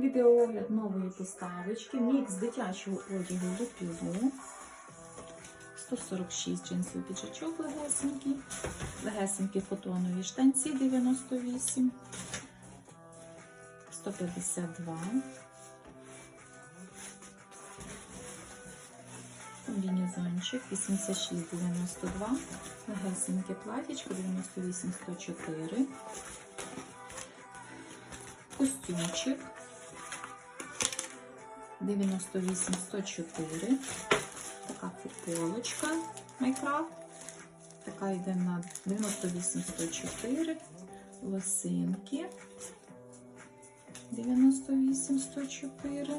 Відеоогляд нової поставочки. Мікс дитячого одягу Лупілу. 146 джинсовий піджачок легесенький. Легесенькі фотонові штанці 98. 152. Комбінезончик 86,92. Легесеньке платічко 98,104. Костюмчик 98,104. Така футболочка Майкрафт. Така йде на 98,104. Лосинки 98,104.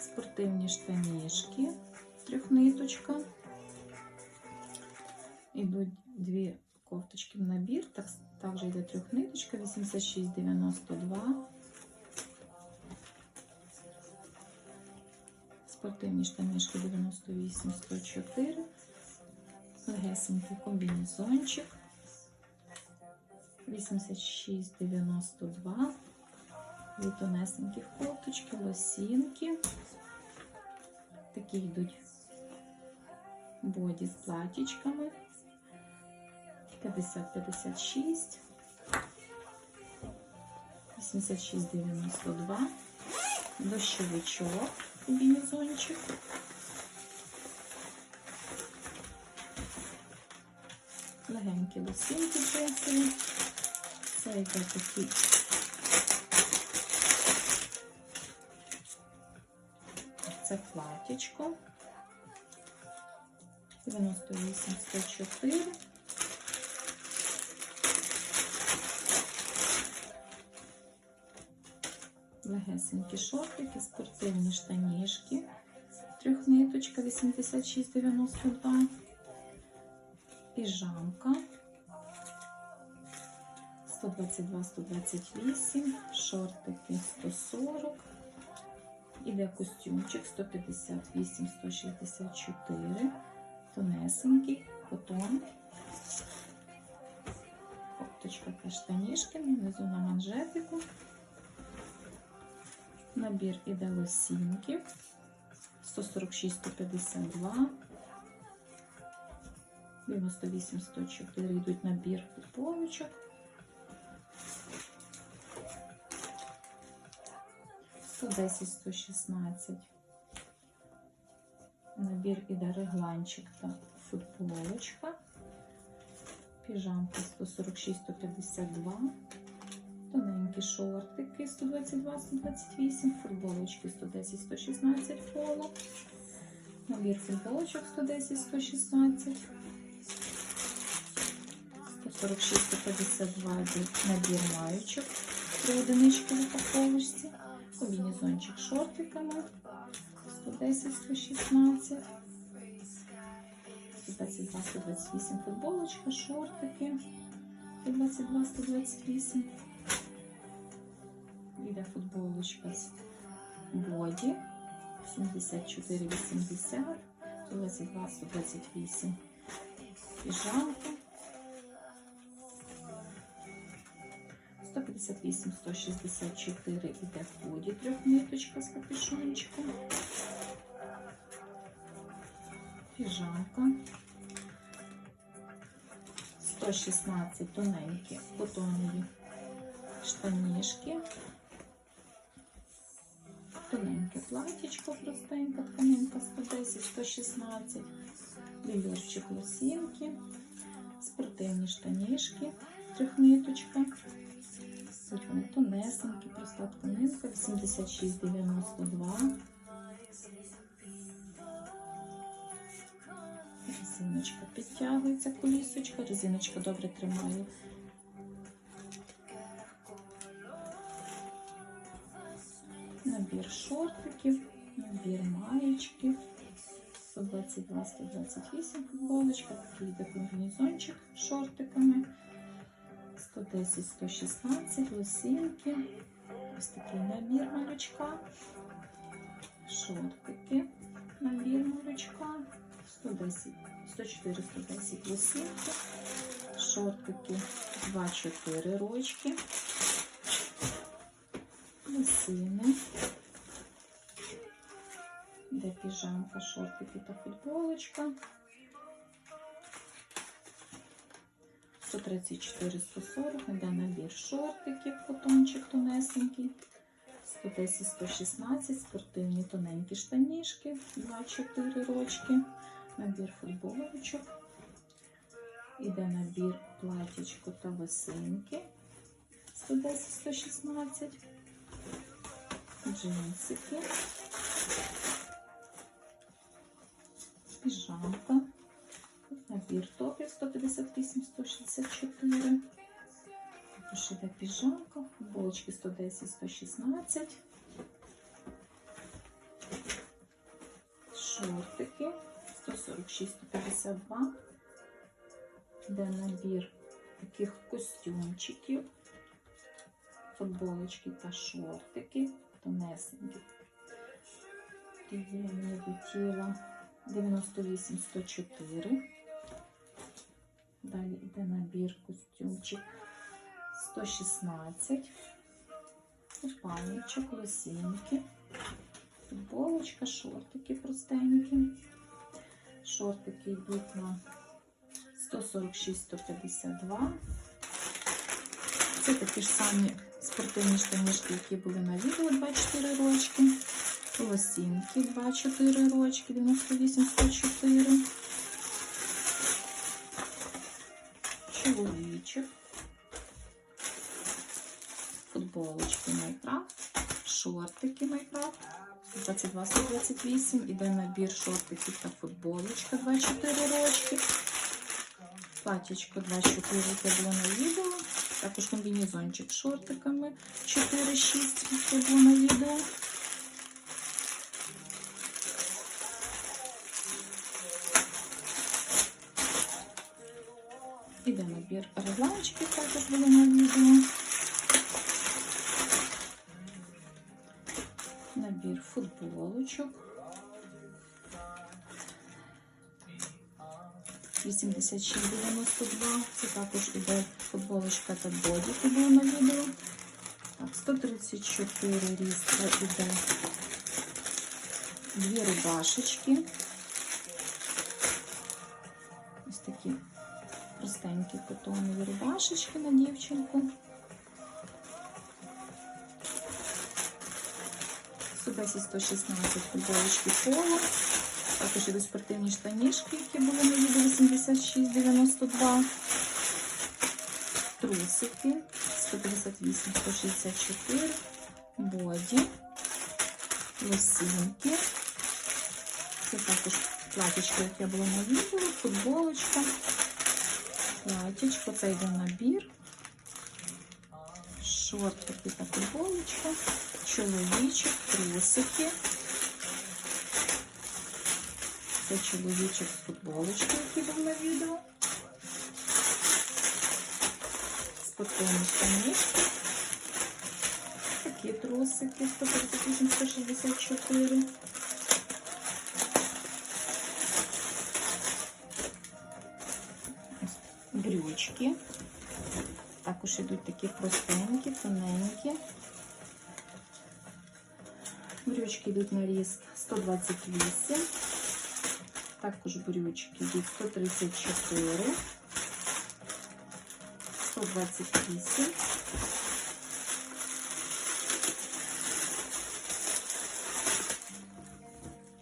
Спортивні штанішки. Трьохниточка. Ідуть дві кофточки в набір. Так, також йде трьохниточка 86,92. Спортивні штанишки 98,104. Легесенький комбінезончик 86,92. Дві тонесенькі кофточки, лосінки. Такі йдуть боді з платічками. 50-56. 86,92. Дощовичок, комбінезончик. Легенькі лосинки джинсові. Це йде такий Це платічко. 98 Легесенькі шортики, спортивні штанішки. Трьохниточка 86,92. Піжамка. 122-128, шортики 140. Іде костюмчик 158-164, тонесенький, котон. Копточка та штанішки, внизу на манжетику. Набір іде лосінки 146-152, 98-104 йдуть набір футболочок. 110 116 Набір іде регланчик та футболочка. Піжамка 146 152 шортики 122 128 футболочки 110 116 поло. Набір футболочок 110 116 146 152 набір маючок. Три одинички в упаковочці. Комбінезончик шортиками 110 116 122 128 футболочка, шортики 122 128 Іде футболочка з боді 74 80 122 128 піжамка 158, 164 іде в ході трьохниточка з капюшончиком. Піжамка. 116 тоненькі котонові штанішки. Тоненьке платічко, простенька тканинка 110, 116, вільорчик лосінки, спортивні штанішки, трьохниточка. Ось вони тонесенькі, проста тканинка, 86,92. Резиночка підтягується, колісочка, резиночка добре тримає. Шортиків, набір маєчки. 122-128 футболочка, такий йде з шортиками. 110, 116, лосинки. Ось такий набір малючка. Шортики. Набір малючка. 110, 104, 110 лосинки. Шортики 2-4 рочки. Лосинки. піжамка, шортики та футболочка. 134 140 йде набір шортиків, котончик тонесенький. 110 116 спортивні тоненькі штанішки, 2-4 рочки. Набір футболочок. Іде набір платічко та весинки. 110 116 джинсики, піжамка, набір топів 158-164, також іде піжамка, футболочки 110-116, шортики 146-152, іде набір таких костюмчиків, футболочки та шортики тонесенькі. До тіла 98 104. Далі йде набір костюмчик 116. Купальничок, лосінки, футболочка, шортики простенькі. Шортики йдуть на 146-152. Це такі ж самі спортивні штанішки, які були на відео 24 рочки. Лосінки 2-4 рочки, 98-104. Чоловічок. Футболочки Майкрафт. Шортики Майкрафт. 22-128. Іде набір шортиків та футболочка 2-4 рочки. Платічко 2-4, яке було на відео. Також комбінезончик з шортиками 4-6, яке було на відео. Набір футболочок. 86,92. Це також іде футболочка та боді, було на відео. Так, 134 різка іде дві рубашечки. Ось такі простенькі котонові рубашечки на дівчинку. 110-116 футболочки поло. Також іде спортивні штанішки, які були на відео 86-92. Трусики 158-164. Боді. Лосінки. Це також платічко, яке було на відео, футболочка. Платічко, це йде набір. Шортики та футболочка. Чоловічок, трусики. Це чоловічок з футболочкою, який був на відео. Спортивні штанішки. Такі трусики 138-164. Брючки. Також йдуть такі простенькі, тоненькі. Брючки йдуть на ріст 128. Також брючки йдуть 134, 128.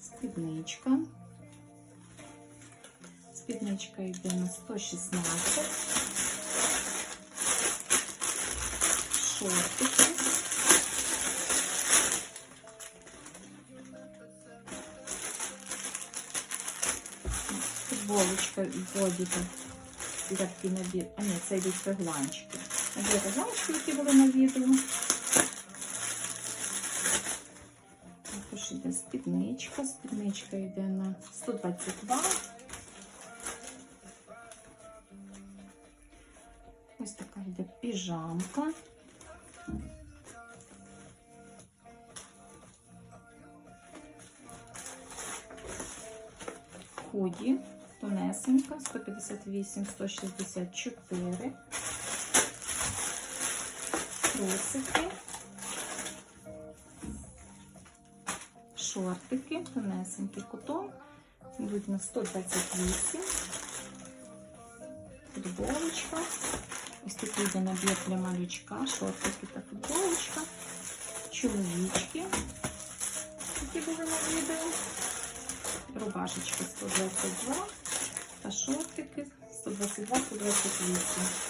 Спідничка. Спідничка йде на 116. Шортики. Футболочка бодіка. І такий набір. А ні, це йдуть регланчики. Набір регланчики, які були на відео. Також йде спідничка. Спідничка йде на 122. Ось така йде піжамка. Худі, тонесенька, 158, 164. Трусики. шортики, тонесенький кутон. Йдуть на 128. Футболочка. Ось такий йде набір для малючка, шортики та футболочка. Чоловічки, які були на відео. Рубашечки 122 та шортики 122-128.